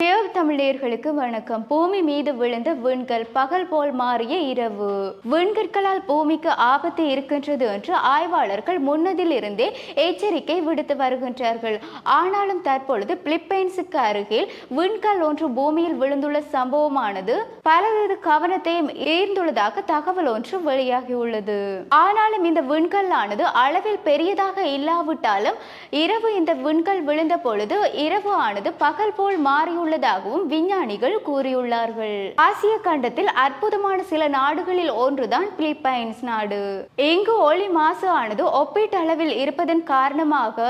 Yeah. இரவு தமிழர்களுக்கு வணக்கம். பூமி மீது விழுந்த விண்கல் பகல் போல் மாறிய இரவு. விண்கற்களால் பூமிக்கு ஆபத்து இருக்கின்றது என்று ஆய்வாளர்கள் முன்னதிலிருந்தே எச்சரிக்கை விடுத்து வருகின்றார்கள். ஆனாலும் தற்பொழுது பிலிப்பைன்ஸுக்கு அருகில் விண்கல் ஒன்று பூமியில் விழுந்துள்ள சம்பவமானது பலரது கவனத்தையும் ஈர்ந்துள்ளதாக தகவல் ஒன்று வெளியாகியுள்ளது. ஆனாலும் இந்த விண்கல்லானது அளவில் பெரியதாக இல்லாவிட்டாலும் இரவு இந்த விண்கல் விழுந்த பொழுது இரவு ஆனது பகல் போல் மாறியுள்ளது இருப்பதாகவும் விஞ்ஞானிகள் கூறியுள்ளார்கள். ஆசிய கண்டத்தில் அற்புதமான சில நாடுகளில் ஒன்றுதான் பிலிப்பைன்ஸ் நாடு. இங்கு ஒளி மாசு ஆனது ஒப்பீட்டளவில் இருப்பதன் காரணமாக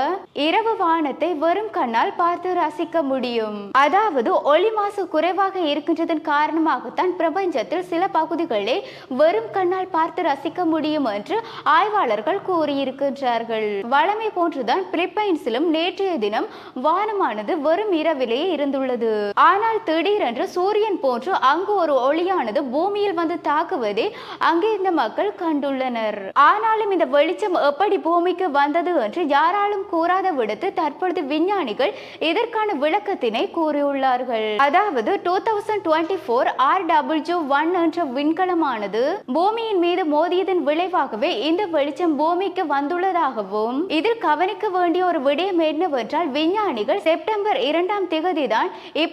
இரவு வானத்தை வெறும் கண்ணால் பார்த்து ரசிக்க முடியும். அதாவது ஒளி மாசு குறைவாக இருக்கின்றதன் காரணமாகத்தான் பிரபஞ்சத்தில் சில பகுதிகளை வெறும் கண்ணால் பார்த்து ரசிக்க முடியும் என்று ஆய்வாளர்கள் கூறியிருக்கின்றார்கள். வளமை போன்றுதான் பிலிப்பைன்ஸிலும் நேற்றைய தினம் வானமானது வெறும் இரவிலேயே இருந்துள்ளது. ஆனால் திடீரென்று சூரியன் போன்று அங்கு ஒரு ஒளியானது பூமியில் வந்து தாக்குவதை அங்கிருந்த மக்கள் கண்டுள்ளனர். ஆனாலும் இந்த வெளிச்சம் எப்படி பூமிக்கு வந்தது என்று யாராலும் கூறாத விடுத்து தற்பொழுது விஞ்ஞானிகள் இதற்கான விளக்கத்தினை கூறியுள்ளார்கள். அதாவது two thousand twenty four R W one என்ற விண்கலமானது பூமியின் மீது மோதியதன் விளைவாகவே இந்த வெளிச்சம் பூமிக்கு வந்துள்ளதாகவும் இதில் கவனிக்க வேண்டிய ஒரு விடயம் என்னவென்றால் விஞ்ஞானிகள் செப்டம்பர் இரண்டாம் திகதி தான் திகதிதான்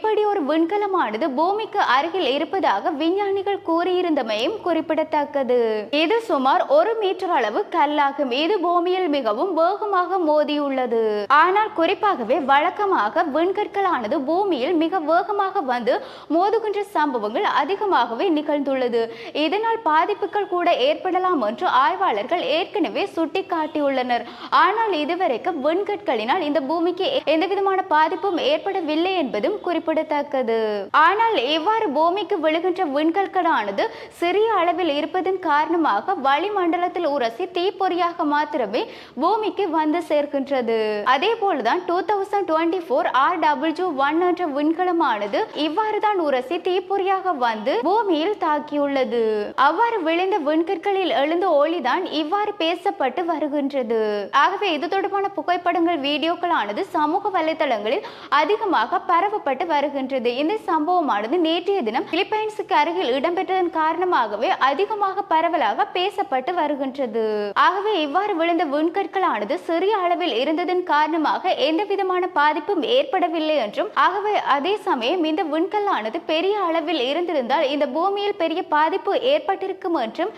இப்படி ஒரு விண்கலமானது பூமிக்கு அருகில் இருப்பதாக விஞ்ஞானிகள் கூறியிருந்தமையும் குறிப்பிடத்தக்கது. இது சுமார் ஒரு மீட்டர் அளவு கல்லாகும். இது பூமியில் மிகவும் வேகமாக மோதியுள்ளது. ஆனால் குறிப்பாகவே வழக்கமாக விண்கற்களானது பூமியில் மிக வேகமாக வந்து மோதுகின்ற சம்பவங்கள் அதிகமாகவே நிகழ்ந்துள்ளது. இதனால் பாதிப்புகள் கூட ஏற்படலாம் என்று ஆய்வாளர்கள் ஏற்கனவே சுட்டிக்காட்டியுள்ளனர். ஆனால் இதுவரைக்கும் விண்கற்களினால் இந்த பூமிக்கு எந்தவிதமான பாதிப்பும் ஏற்படவில்லை என்பதும் குறிப்பிடத்தக்கது ஆனால் இவ்வாறு பூமிக்கு விழுகின்ற விண்கற்களானது சிறிய அளவில் இருப்பதன் காரணமாக வளிமண்டலத்தில் உரசி தீப்பொறியாக மாத்திரமே பூமிக்கு வந்து சேர்க்கின்றது அதே போலதான் two thousand twenty four R W one என்ற விண்கலமானது இவ்வாறு தான் உரசி தீப்பொறியாக வந்து பூமியில் தாக்கியுள்ளது. அவ்வாறு விளைந்த விண்கற்களில் எழுந்த ஒளிதான் இவ்வாறு பேசப்பட்டு வருகின்றது. ஆகவே இது தொடர்பான புகைப்படங்கள் வீடியோக்களானது சமூக வலைதளங்களில் அதிகமாக பரவப்பட்டு வருகின்றது. இந்த சம்பவமானது நேற்றைய தினம் பிலிப்பைன்ஸுக்கு அருகில் இடம்பெற்றதன் காரணமாகவே அதிகமாக பரவலாக பேசப்பட்டு வருகின்றது. ஆகவே இவ்வாறு விழுந்த விண்கற்களானது சிறிய அளவில் இருந்ததன் காரணமாக எந்த விதமான பாதிப்பும் ஏற்படவில்லை என்றும் ஆகவே அதே சமயம் இந்த விண்கல்லானது பெரிய அளவில் இருந்திருந்தால் இந்த பூமியில் பெரிய பாதிப்பு ஏற்பட்டிருக்கும் என்றும்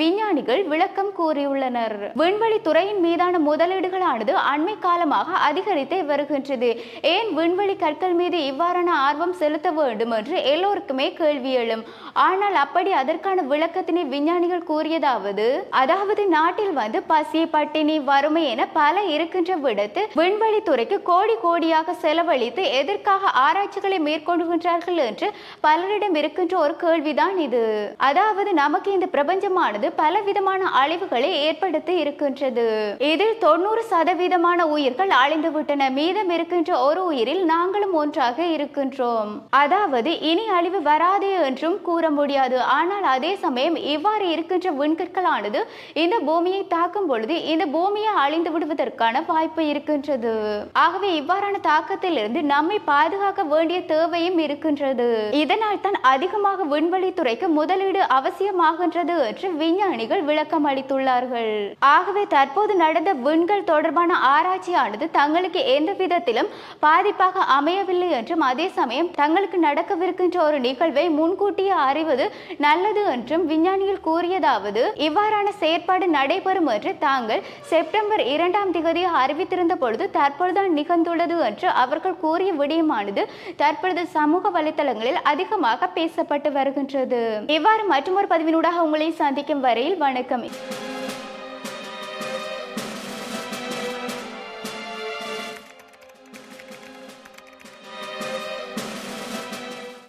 விஞ்ஞானிகள் விளக்கம் கூறியுள்ளனர். விண்வெளி துறையின் மீதான முதலீடுகளானது அண்மை காலமாக அதிகரித்தே வருகின்றது. ஏன் விண்வெளி கற்கள் மீது இவ்வாறான அதற்கான ஆர்வம் செலுத்த வேண்டும் என்று எல்லோருக்குமே கேள்வி எழும். ஆனால் அப்படி அதற்கான விளக்கத்தினை விஞ்ஞானிகள் கூறியதாவது அதாவது நாட்டில் வந்து பசி பட்டினி வறுமை என பல இருக்கின்ற விடத்து விண்வெளித்துறைக்கு கோடி கோடியாக செலவழித்து எதற்காக ஆராய்ச்சிகளை மேற்கொள்கின்றார்கள் என்று பலரிடம் இருக்கின்ற ஒரு கேள்விதான் இது. அதாவது நமக்கு இந்த பிரபஞ்சமானது பலவிதமான அழிவுகளை ஏற்படுத்தி இருக்கின்றது. இதில் தொண்ணூறு சதவீதமான உயிர்கள் அழிந்து விட்டன மீதம் இருக்கின்ற ஒரு உயிரில் நாங்களும் ஒன்றாக இருக்கும் இருக்கின்றோம் அதாவது இனி அழிவு வராது என்றும் கூற முடியாது. ஆனால் அதே சமயம் இவ்வாறு இருக்கின்ற விண்கற்களானது இந்த பூமியை தாக்கும் பொழுது இந்த பூமியை அழிந்து விடுவதற்கான வாய்ப்பு இருக்கின்றது. ஆகவே இவ்வாறான தாக்கத்தில் இருந்து நம்மை பாதுகாக்க வேண்டிய தேவையும் இருக்கின்றது. இதனால் தான் அதிகமாக விண்வெளி துறைக்கு முதலீடு அவசியமாகின்றது என்று விஞ்ஞானிகள் விளக்கம் அளித்துள்ளார்கள். ஆகவே தற்போது நடந்த விண்கள் தொடர்பான ஆராய்ச்சியானது தங்களுக்கு எந்த விதத்திலும் பாதிப்பாக அமையவில்லை என்றும் அதே சமயம் தங்களுக்கு நடக்கவிருக்கின்ற ஒரு நிகழ்வை முன்கூட்டியே அறிவது நல்லது என்றும் விஞ்ஞானிகள் கூறியதாவது இவ்வாறான செயற்பாடு நடைபெறும் என்று தாங்கள் செப்டம்பர் இரண்டாம் திகதி அறிவித்திருந்த பொழுது தற்பொழுதுதான் நிகழ்ந்துள்ளது என்று அவர்கள் கூறிய விடயமானது தற்பொழுது சமூக வலைதளங்களில் அதிகமாக பேசப்பட்டு வருகின்றது. இவ்வாறு மற்றொரு பதிவினூடாக உங்களை சந்திக்கும் வரையில் வணக்கம்.